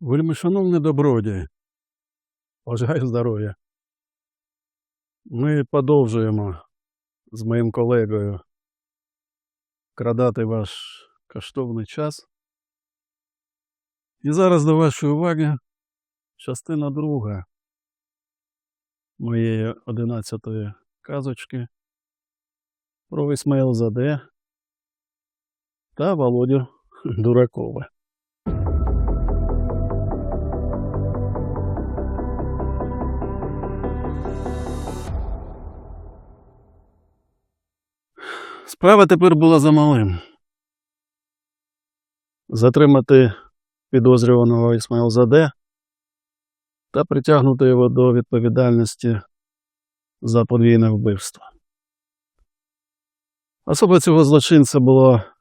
Вельми шановний добродій, бажаю здоров'я. Ми продовжуємо з моїм колегою крадати ваш коштовний час. І зараз до вашої уваги частина друга моєї одинадцятої казочки про Ісмаїл Заде та Володю Дуракова. Справа тепер була за малим. Затримати підозрюваного Ісмаїл Заде та притягнути його до відповідальності за подвійне вбивство. Особа цього злочинця була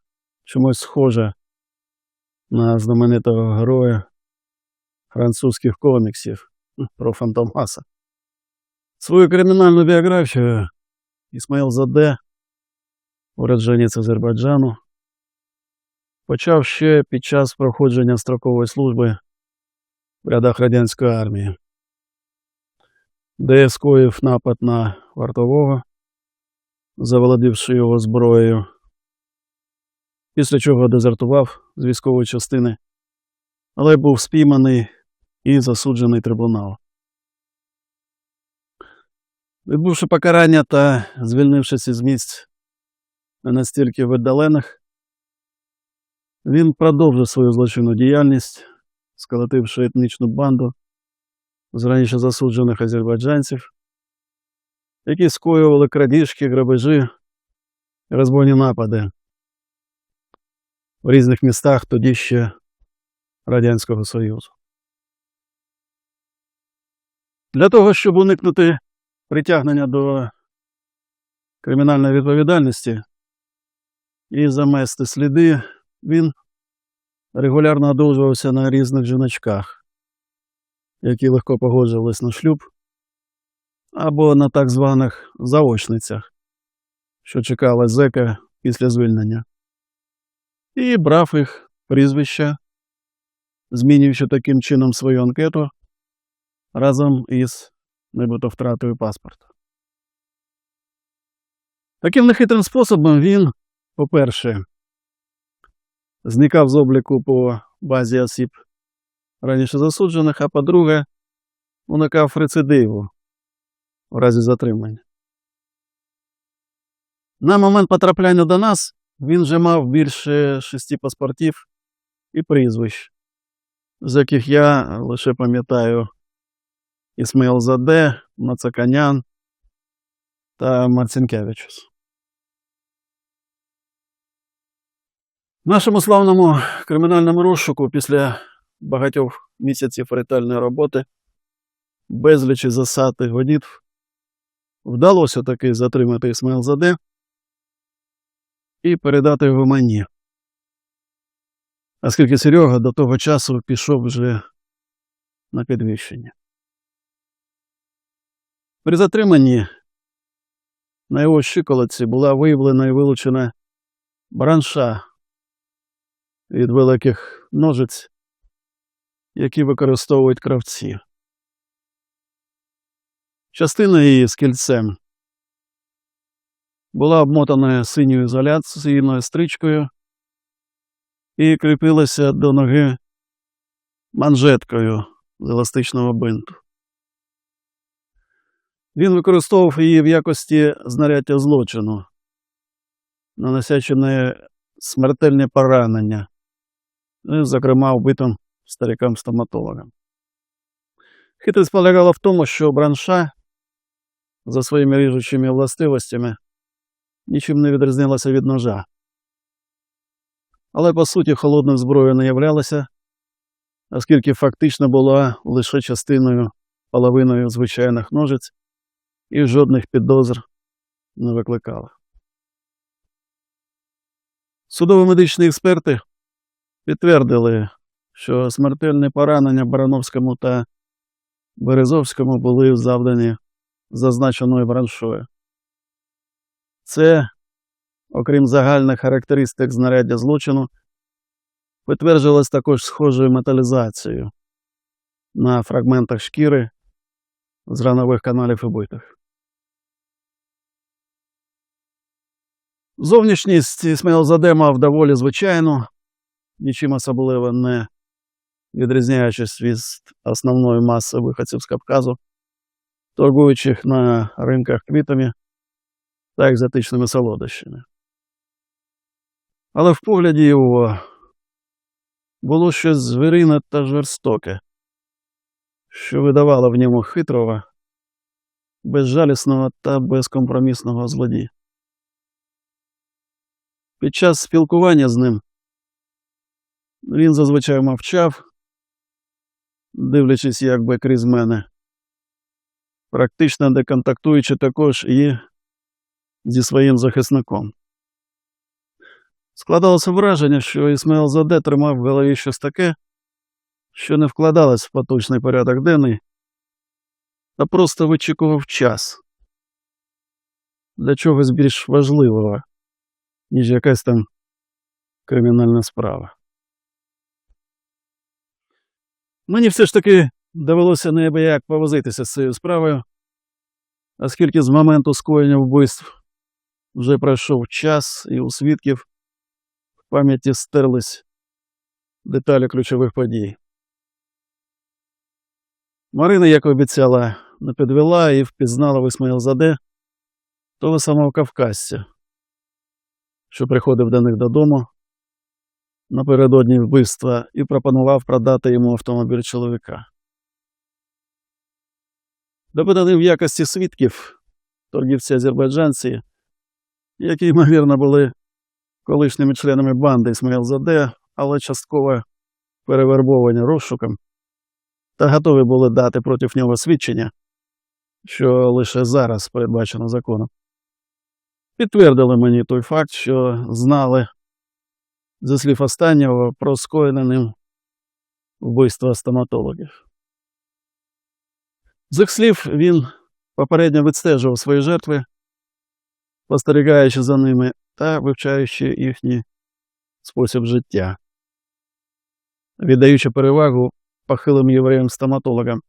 чомусь схожа на знаменитого героя французьких коміксів про Фантомаса. Свою кримінальну біографію Ісмаїл Заде уродженець Азербайджану, почав ще під час проходження строкової служби в рядах радянської армії, де скоїв напад на вартового, заволодівши його зброєю, після чого дезертував з військової частини, але був спійманий і засуджений трибунал. Відбувши покарання та звільнившись із місць не настільки віддалених, він продовжив свою злочинну діяльність, сколотивши етнічну банду з раніше засуджених азербайджанців, які скоювали крадіжки, грабежі, розбойні напади в різних містах тоді ще Радянського Союзу. Для того, щоб уникнути притягнення до кримінальної відповідальності, і замести сліди, він регулярно одужувався на різних жіночках, які легко погоджувались на шлюб, або на так званих заочницях, що чекала зека після звільнення, і брав їх прізвища, змінюючи таким чином свою анкету разом із нібито втратою паспорта. Таким нехитрим способом він по-перше, зникав з обліку по базі осіб раніше засуджених, а по-друге, уникав рецидиву в разі затримання. На момент потрапляння до нас він вже мав більше шести паспортів і прізвищ, з яких я лише пам'ятаю Ісмаїл Заде, Мацаканян та Марцінкевичус. Нашому славному кримінальному розшуку після багатьох місяців ретельної роботи, безлічі засад і гонітв, вдалося таки затримати Ісмаїл Заде і передати його мені. Оскільки Серега до того часу пішов вже на підвищення. При затриманні на його щиколотці була виявлена і вилучена бранша від великих ножиць, які використовують кравці. Частина її з кільцем була обмотана синьою ізоляційною стрічкою і кріпилася до ноги манжеткою з еластичного бинту. Він використовував її в якості знаряддя злочину, наносячи неї смертельні поранення ну, зокрема, вбитим старикам-стоматологам. Хитрість полягала в тому, що бранша за своїми ріжучими властивостями нічим не відрізнилася від ножа. Але, по суті, холодною зброєю не являлася, оскільки фактично була лише частиною половиною звичайних ножиць і жодних підозр не викликала. Судово-медичні експерти підтвердили, що смертельні поранення Барановському та Березовському були завдані зазначеною браншою. Це, окрім загальних характеристик знаряддя злочину, підтвердилось також схожою металізацією, на фрагментах шкіри з ранових каналів і битих. Зовнішність Ісмаїл Заде мав доволі звичайну, нічим особливо не відрізняючись від основної маси виходців з Кавказу, торгуючих на ринках квітами та екзотичними солодощами. Але в погляді його було щось звірине та жорстоке, що видавало в ньому хитрого, безжалісного та безкомпромісного злодія. Під час спілкування з ним він зазвичай мовчав, дивлячись якби крізь мене, практично не контактуючи також і зі своїм захисником. Складалося враження, що Ісмаїл Заде тримав в голові щось таке, що не вкладалось в поточний порядок денний, а просто вичікував час для чогось більш важливого, ніж якась там кримінальна справа. Мені все ж таки довелося неабияк повозитися з цією справою, оскільки з моменту скоєння вбивств вже пройшов час і у свідків в пам'яті стерлись деталі ключових подій. Марина, як обіцяла, не підвела і впізнала в Ісмаїл Заде того самого кавказця, що приходив до них додому напередодні вбивства і пропонував продати йому автомобіль чоловіка. Допитаний в якості свідків торгівці азербайджанці, які, ймовірно, були колишніми членами банди Ісмаїл Заде, але частково перевербовані розшуком, та готові були дати проти нього свідчення, що лише зараз передбачено законом. Підтвердили мені той факт, що знали зі слів останнього про скоєне ним вбивство стоматологів. З їх слів він попередньо відстежував свої жертви, спостерігаючи за ними та вивчаючи їхній спосіб життя, віддаючи перевагу похилим євреям стоматологам.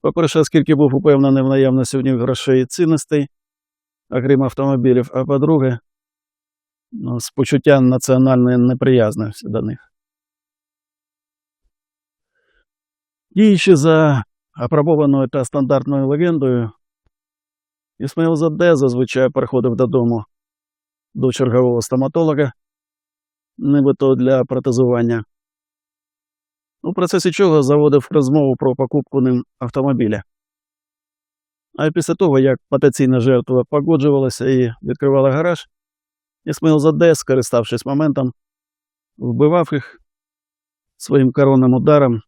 По-перше, оскільки був упевнений в наявності у них грошей і цінностей, окрім автомобілів, а по-друге, з почуттям національної неприязності до них. Діючи за апробованою та стандартною легендою, Ісмаїл Заде зазвичай приходив додому до чергового стоматолога, нібито для протезування, у процесі чого заводив розмову про покупку ним автомобіля. А після того, як потенційна жертва погоджувалася і відкривала гараж, Ісмаїл Заде, скориставшись моментом, вбивав їх своїм коронним ударом,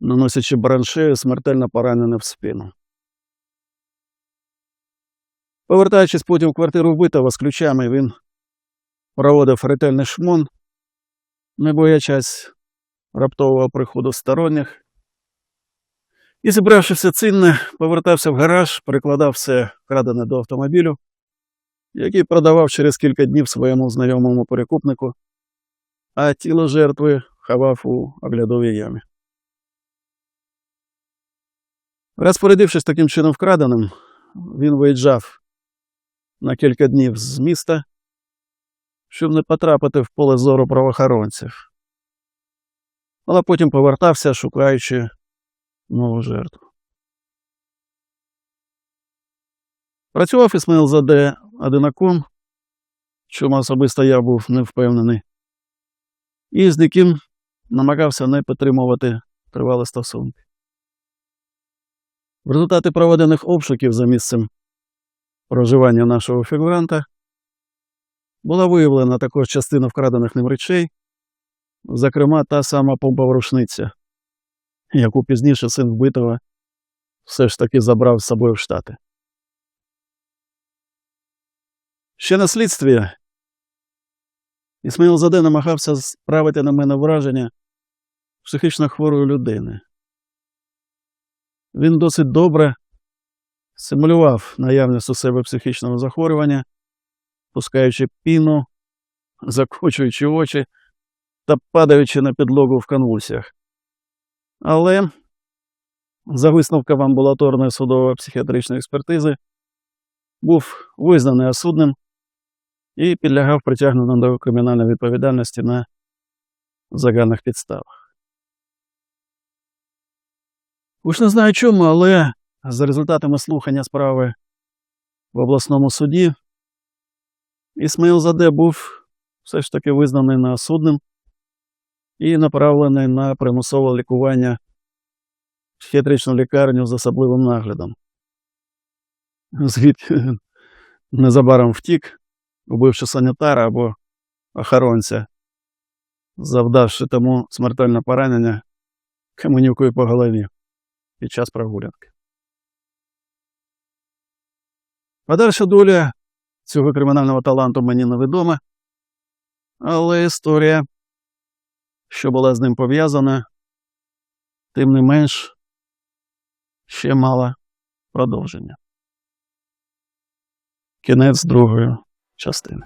наносячи браншею смертельно поранене в спину. Повертаючись потім в квартиру вбитого з ключами, він проводив ретельний шмон, не боячись раптового приходу сторонніх, і, зібравши все цінне, повертався в гараж, перекладав все крадене до автомобілю, який продавав через кілька днів своєму знайомому перекупнику, а тіло жертви ховав у оглядовій ямі. Розпорядившись таким чином вкраденим, він виїжджав на кілька днів з міста, щоб не потрапити в поле зору правоохоронців, але потім повертався, шукаючи нову жертву. Працював Ісмаїл Заде одинаком, чому особисто я був не впевнений, і з яким намагався не підтримувати тривалі стосунки. В результаті проведених обшуків за місцем проживання нашого фігуранта була виявлена також частина вкрадених ним речей, зокрема та сама помпова рушниця, яку пізніше син вбитого все ж таки забрав з собою в Штати. Ще на слідстві Ісмаїл Заде намагався справити на мене враження психічно хворої людини. Він досить добре симулював наявність у себе психічного захворювання, пускаючи піну, закочуючи очі та падаючи на підлогу в конвульсіях. Але за висновком амбулаторної судово-психіатричної експертизи був визнаний осудним і підлягав притягненню до кримінальної відповідальності на загальних підставах. Уж не знаю чому, але за результатами слухання справи в обласному суді Ісмаїл Заде був все ж таки визнаний неосудним і направлений на примусове лікування в психіатричну лікарню з особливим наглядом. Звідки незабаром втік, убивши санітара або охоронця, завдавши тому смертельне поранення каменюкою по голові під час прогулянки. Подальша доля цього кримінального таланту мені невідома, але історія, що була з ним пов'язана, тим не менш ще мала продовження. Кінець другої частини.